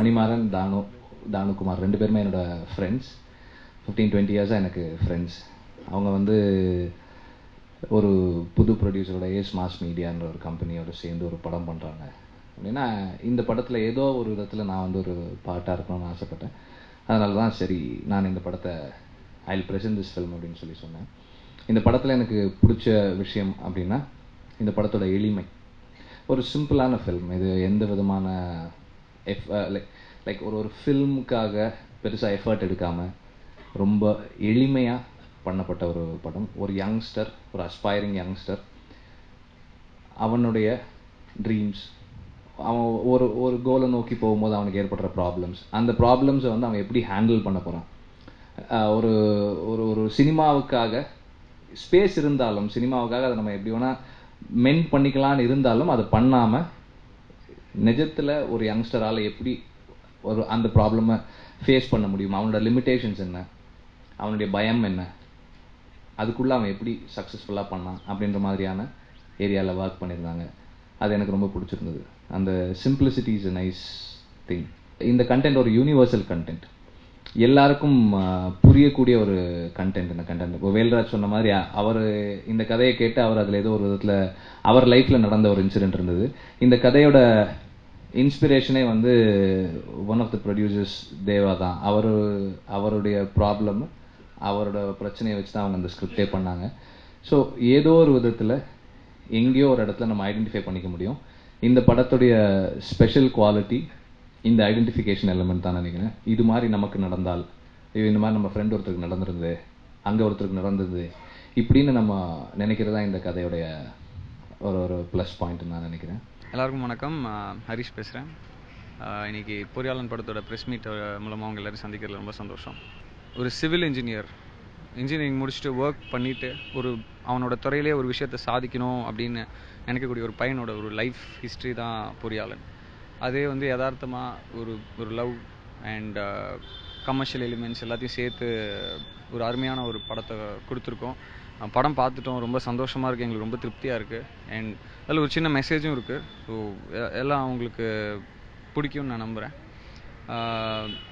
மணிமாறன் தானு தானுகுமார் ரெண்டு பேருமே என்னோட ஃப்ரெண்ட்ஸ் ஃபிஃப்டீன் டுவெண்ட்டி இயர்ஸாக எனக்கு ஃப்ரெண்ட்ஸ் அவங்க வந்து ஒரு புது ப்ரொடியூசரோட ஏஸ் மாஸ் மீடியான்ற ஒரு கம்பெனியோட சேர்ந்து ஒரு படம் பண்ணுறாங்க அப்படின்னா இந்த படத்தில் ஏதோ ஒரு விதத்தில் நான் வந்து ஒரு பாட்டாக இருக்கணும்னு ஆசைப்பட்டேன். அதனால தான் சரி நான் இந்த படத்தை I will present this film அப்படின்னு சொல்லி சொன்னேன். இந்த படத்தில் எனக்கு பிடிச்ச விஷயம் அப்படின்னா இந்த படத்தோட எளிமை. ஒரு சிம்பிளான ஃபில்ம் இது எந்த விதமான எஃப் லைக் லைக் ஒரு ஒரு ஃபில்முக்காக பெருசாக எஃபர்ட் எடுக்காமல் ரொம்ப எளிமையாக பண்ணப்பட்ட ஒரு படம் ஒரு யங்ஸ்டர் ஒரு அஸ்பைரிங் யங்ஸ்டர் அவனுடைய ட்ரீம்ஸ் அவன் ஒரு ஒரு கோலை நோக்கி போகும்போது அவனுக்கு ஏற்படுற ப்ராப்ளம்ஸ் அந்த ப்ராப்ளம்ஸை வந்து அவன் எப்படி ஹேண்டில் பண்ண போகிறான் ஒரு ஒரு ஒரு சினிமாவுக்காக ஸ்பேஸ் இருந்தாலும் சினிமாவுக்காக அதை நம்ம எப்படி வேணால் மென் பண்ணிக்கலாம்னு இருந்தாலும் அதை பண்ணாமல் நிஜத்தில் ஒரு யங்ஸ்டரால் எப்படி ஒரு அந்த ப்ராப்ளமை ஃபேஸ் பண்ண முடியும்? அவனோட லிமிட்டேஷன்ஸ் என்ன? அவனுடைய பயம் என்ன? அதுக்குள்ளே அவன் எப்படி சக்ஸஸ்ஃபுல்லாக பண்ணான்? அப்படின்ற மாதிரியான ஏரியாவில் ஒர்க் பண்ணியிருந்தாங்க. அது எனக்கு ரொம்ப பிடிச்சிருந்தது. அந்த simplicity is a nice thing இந்த கண்டென்ட் ஒரு யூனிவர்சல் கண்டென்ட் எல்லாருக்கும் புரியக்கூடிய ஒரு கண்டென்ட் இந்த கண்டென்ட் இப்போ வேல்ராஜ் சொன்ன மாதிரி அவர் இந்த கதையை கேட்டு அவர் அதில் ஏதோ ஒரு விதத்தில் அவர் லைஃப்பில் நடந்த ஒரு இன்சிடென்ட் இருந்தது. இந்த கதையோட இன்ஸ்பிரேஷனே வந்து one of the producers Deva தான். அவர் அவருடைய ப்ராப்ளம் அவரோட பிரச்சனையை வச்சு தான் அவங்க அந்த ஸ்கிரிப்டே பண்ணாங்க. ஸோ ஏதோ ஒரு விதத்தில் எங்கேயோ ஒரு இடத்துல நம்ம ஐடென்டிஃபை பண்ணிக்க முடியும். இந்த படத்துடைய ஸ்பெஷல் குவாலிட்டி இந்த ஐடென்டிஃபிகேஷன் எலமெண்ட் தான் நினைக்கிறேன். இது மாதிரி நமக்கு நடந்தால் ஐயோ, இந்த மாதிரி நம்ம ஃப்ரெண்ட் ஒருத்தருக்கு நடந்திருந்தது அங்கே ஒருத்தருக்கு நடந்தது இப்படின்னு நம்ம நினைக்கிறதா இந்த கதையுடைய ஒரு ஒரு ப்ளஸ் பாயிண்ட் நான் நினைக்கிறேன். எல்லாருக்கும் வணக்கம். ஹரிஷ் பேசுகிறேன் இன்னைக்கு பொறியாளன் படத்தோட ப்ரெஸ் மீட் மூலமாக அவங்க எல்லோரும் சந்திக்கிறதுல ரொம்ப சந்தோஷம். ஒரு சிவில் இன்ஜினியர் இன்ஜினியரிங் முடிச்சுட்டு ஒர்க் பண்ணிட்டு ஒரு அவனோட துறையிலே ஒரு விஷயத்தை சாதிக்கணும் அப்படின்னு நினைக்கக்கூடிய ஒரு பையனோட ஒரு லைஃப் ஹிஸ்ட்ரி தான் பொறியாளன். அதே வந்து யதார்த்தமாக ஒரு ஒரு லவ் அண்ட் கமர்ஷியல் எலிமெண்ட்ஸ் எல்லாத்தையும் சேர்த்து ஒரு அருமையான ஒரு படத்தை கொடுத்துருக்கோம். படம் பார்த்துட்டோம். ரொம்ப சந்தோஷமாக இருக்குது எங்களுக்கு ரொம்ப திருப்தியாக இருக்குது அண்ட் அதில் ஒரு சின்ன மெசேஜும் இருக்குது ஸோ எல்லாம் அவங்களுக்கு பிடிக்கும்னு நான் நம்புகிறேன்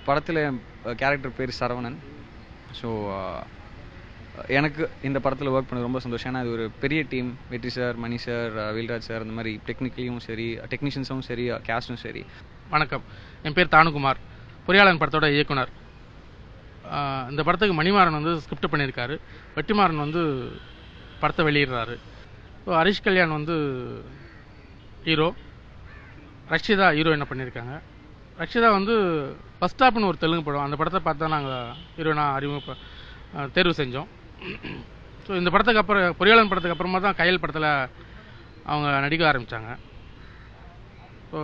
படத்தில் கேரக்டர் பேர் சரவணன். ஸோ எனக்கு இந்த படத்தில் ஒர்க் பண்ணது ரொம்ப சந்தோஷம். ஏன்னா இது ஒரு பெரிய டீம் வெற்றி sir Mani sir Velraj sir அந்த மாதிரி டெக்னிக்கலியும் சரி டெக்னீஷியன்ஸும் சரி கேஸ்டும் சரி. வணக்கம். என் பேர் தானுகுமார். பொறியாளன் படத்தோட இயக்குனர். இந்த படத்துக்கு மணிமாறன் வந்து ஸ்கிரிப்ட் பண்ணியிருக்காரு. வெற்றிமாறன் வந்து படத்தை வெளியிடுறாரு. ஸோ ஹரிஷ் கல்யாண் வந்து ஹீரோ ரக்ஷிதா ஹீரோயினை பண்ணியிருக்காங்க? ரக்ஷிதா வந்து ஃபஸ்ட் ஸ்டாப்னு ஒரு தெலுங்கு படம். அந்த படத்தை பார்த்து தான் நாங்கள் ஹீரோயினாக அறிமுக தேர்வு செஞ்சோம். ஸோ இந்த படத்துக்கு அப்புறம் பொறியாளன் படத்துக்கு அப்புறமா தான் கையல் படத்தில் அவங்க நடிக்க ஆரம்பித்தாங்க ஸோ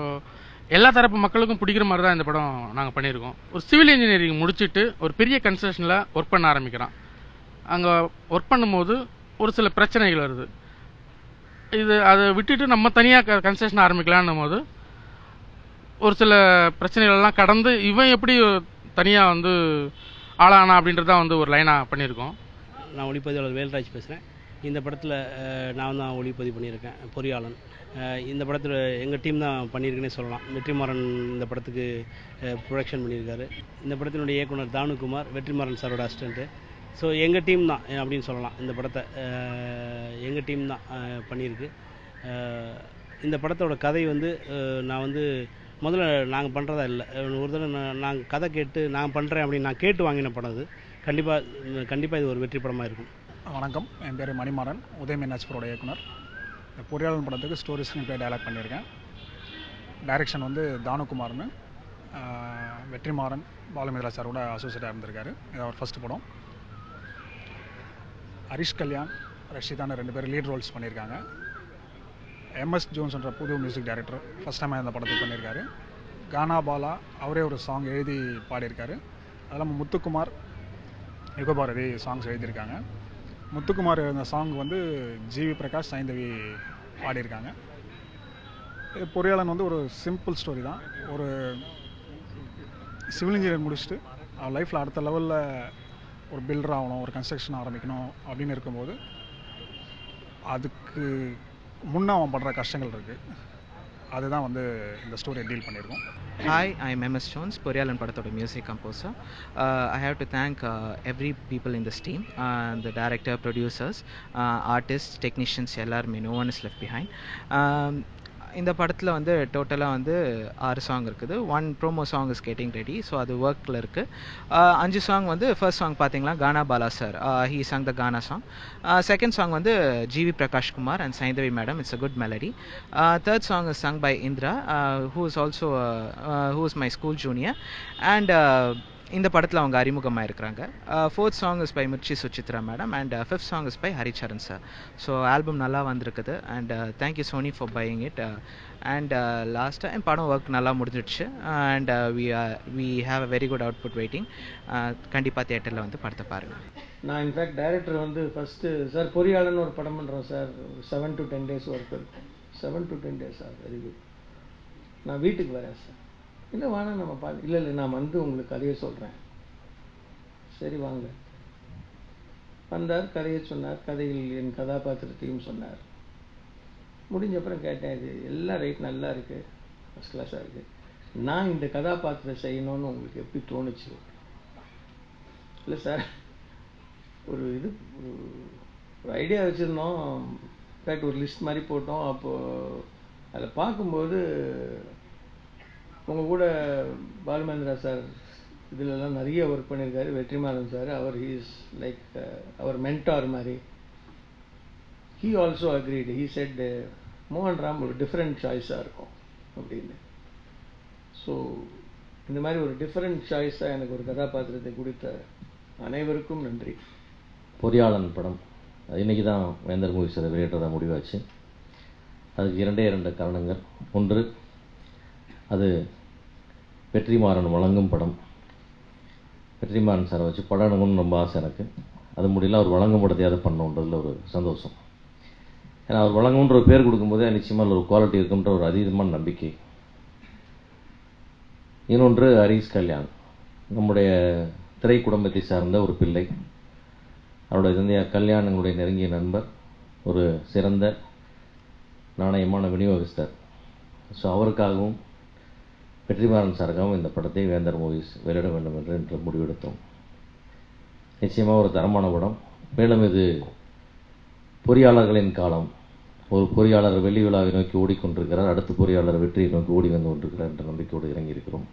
எல்லா தரப்பு மக்களுக்கும் பிடிக்கிற மாதிரி தான் இந்த படம் நாங்கள் பண்ணியிருக்கோம். ஒரு சிவில் இன்ஜினியரிங் முடிச்சுட்டு ஒரு பெரிய கன்ஸ்ட்ரக்ஷனில் ஒர்க் பண்ண ஆரம்பிக்கிறான். அங்கே ஒர்க் பண்ணும்போது ஒரு சில பிரச்சனைகள் வருது. இது அதை விட்டுட்டு நம்ம தனியாக கன்ஸ்ட்ரக்ஷன் ஆரம்பிக்கலான்னும் போது ஒரு சில பிரச்சனைகள்லாம் கடந்து இவன் எப்படி தனியாக வந்து ஆளானா அப்படின்றது தான் வந்து ஒரு லைனாக பண்ணியிருக்கோம். நான் ஒளிப்பதிவாளர் வேல்ராஜ் பேசுகிறேன் இந்த படத்தில் நான் தான் ஒளிப்பதிவு பண்ணியிருக்கேன் பொறியாளன். இந்த படத்தில் எங்கள் டீம் தான் பண்ணியிருக்குன்னே சொல்லலாம். வெற்றிமாறன் இந்த படத்துக்கு ப்ரொடக்ஷன் பண்ணியிருக்காரு. இந்த படத்தினுடைய இயக்குனர் தானுகுமார் வெற்றிமாறன் சாரோட அசிஸ்டண்ட்டு ஸோ எங்கள் டீம் தான் அப்படின்னு சொல்லலாம். இந்த படத்தை எங்கள் டீம் தான் பண்ணியிருக்கு. இந்த படத்தோட கதை வந்து நான் வந்து முதல்ல நாங்கள் பண்ணுறதா இல்லை. ஒரு தடவை நான் நாங்கள் கதை கேட்டு நான் பண்ணுறேன் அப்படின்னு நான் கேட்டு வாங்கின படம் அது. கண்டிப்பாக கண்டிப்பாக இது ஒரு வெற்றி படமாக இருக்கும். வணக்கம். என் பேர் மணிமாறன். உதயம் மீனாட்சிபுரோட இயக்குனர். இந்த பொறியாளன் படத்துக்கு ஸ்டோரி ஸ்க்ரீன் பிளே டைலாக் பண்ணியிருக்கேன். டைரக்ஷன் வந்து தானுகுமார்னு. வெற்றிமாறன் பாலுமித்ரா சாரோட அசோசியேட்டாக இருந்திருக்காரு. இது அவர் ஃபர்ஸ்ட் படம். ஹரிஷ் கல்யாண் ரஷிதான ரெண்டு பேரும் லீட் ரோல்ஸ் பண்ணியிருக்காங்க. எம்எஸ் ஜோன்ஸ்ன்ற புது மியூசிக் டைரக்டர் ஃபஸ்ட் டைம் இந்த படத்துக்கு பண்ணியிருக்காரு. கானா பாலா அவரே ஒரு சாங் எழுதி பாடியிருக்காரு. அது இல்லாமல் முத்துக்குமார் யுகபாரதி சாங்ஸ் எழுதியிருக்காங்க. முத்துக்குமார் இந்த சாங் வந்து ஜிவி பிரகாஷ் சைந்தவி பாடியிருக்காங்க. இது பொறியாளன் வந்து ஒரு சிம்பிள் ஸ்டோரி தான். ஒரு சிவில் இன்ஜினியர் முடிச்சுட்டு அவள் லைஃப்பில் அடுத்த லெவலில் ஒரு பில்டர் ஆகணும் ஒரு கன்ஸ்ட்ரக்ஷன் ஆரம்பிக்கணும் அப்படின்னு இருக்கும்போது அதுக்கு முன்னே அவன் படுற கஷ்டங்கள் இருக்குது அதுதான் வந்து இந்த ஸ்டோரியை டீல் பண்ணியிருக்கோம் hi I am MS Jones Poriyaalan படத்தோட music composer I have to thank every people in this team இந்த டேரக்டர் ப்ரொடியூசர்ஸ் ஆர்டிஸ்ட் டெக்னீஷியன்ஸ் எல்லாருமே no one is left behind இந்த படத்தில் வந்து டோட்டலாக வந்து ஆறு சாங் இருக்குது. One promo song is getting ready so அது ஒர்க்கில் இருக்குது அஞ்சு சாங் வந்து ஃபர்ஸ்ட் சாங் பார்த்தீங்கன்னா Gana Bala sir he sang the Gana song second song வந்து GV Prakash Kumar and Saindhavi madam it's a good melody third song is sung by Indira who is also who is my school junior and இந்த படத்தில் அவங்க அறிமுகமாக இருக்கிறாங்க fourth song is by Mirchi Suchitra madam and fifth song is by Haricharan sir so album நல்லா வந்திருக்குது and thank you Sony for buying it and லாஸ்ட்டாக என் படம் ஒர்க் நல்லா முடிஞ்சிடுச்சு. And we we have a very good output waiting கண்டிப்பாக தியேட்டரில் வந்து படத்தை பாருங்கள் நான் இன்ஃபேக்ட் டைரக்டர் வந்து ஃபஸ்ட்டு சார் பொறியாளர்னு ஒரு படம் பண்ணுறோம் sir seven to ten days work seven to ten days sir very good நான் வீட்டுக்கு வரேன் சார் இல்லை வேணாம் நம்ம பா இல்லை இல்லை நான் வந்து உங்களுக்கு கதையை சொல்கிறேன் சரி வாங்க. வந்தார் கதையை சொன்னார் கதையில் என் கதாபாத்திரத்தையும் சொன்னார். முடிஞ்ச அப்புறம் கேட்டேன் இது எல்லாம் ரைட் நல்லா இருக்குது ஃபஸ்ட் கிளாஸாக இருக்குது நான் இந்த கதாபாத்திரம் செய்யணும்னு உங்களுக்கு எப்படி தோணுச்சு? இல்லை சார் ஒரு இது ஒரு ஐடியா வச்சுருந்தோம். கேட்டு ஒரு லிஸ்ட் மாதிரி போட்டோம். அப்போது அதில் பார்க்கும்போது உங்கள் கூட பாலுமேந்திரா சார் இதிலெல்லாம் நிறைய ஒர்க் பண்ணியிருக்காரு. வெற்றிமாறன் சார் அவர் ஹீஸ் லைக் uh, அவர் மென்டார் மாதிரி. He also agreed he said மோகன் ராம் ஒரு டிஃப்ரெண்ட் சாய்ஸாக இருக்கும் அப்படின்னு. ஸோ இந்த மாதிரி ஒரு டிஃப்ரெண்ட் சாய்ஸாக எனக்கு ஒரு கதாபாத்திரத்தை கொடுத்த அனைவருக்கும் நன்றி. பொறியாளன் படம். இன்றைக்கி தான் வேந்தர் மூவிஸில் வெளியிட்டதாக முடிவாச்சு. அதுக்கு இரண்டே இரண்டு காரணங்கள். ஒன்று அது வெற்றிமாறன் வழங்கும் படம். வெற்றிமாறன் சாரை வச்சு படம் எடுக்கணும்னு ரொம்ப ஆசை எனக்கு. அது முடியல அவர் வழங்கும் படத்தையாவது பண்ணணுன்றதுல ஒரு சந்தோஷம். ஏன்னா அவர் வழங்குன்ற ஒரு பேர் கொடுக்கும்போதே நிச்சயமாக ஒரு குவாலிட்டி இருக்குன்ற ஒரு அதீதமான நம்பிக்கை. இன்னொன்று ஹரீஷ் கல்யாண். நம்முடைய திரை குடும்பத்தை சார்ந்த ஒரு பிள்ளை. அவருடைய தந்தைய கல்யாண் எங்களுடைய நெருங்கிய நண்பர். ஒரு சிறந்த நாணயமான விநியோகஸ்தர். ஸோ அவருக்காகவும் வெற்றிமாறன் சரகம் இந்த படத்தை வேந்தர் மூவிஸ் வெளியிட வேண்டும் என்று இன்று முடிவெடுத்தோம். நிச்சயமாக ஒரு தரமான படம். மேலும் இது பொறியாளர்களின் காலம். ஒரு பொறியாளர் வெள்ளி விழாவை நோக்கி ஓடிக்கொண்டிருக்கிறார் அடுத்த பொறியாளர் வெற்றியை நோக்கி ஓடி வந்து கொண்டிருக்கிறார் என்ற நம்பிக்கையோடு இறங்கியிருக்கிறோம்.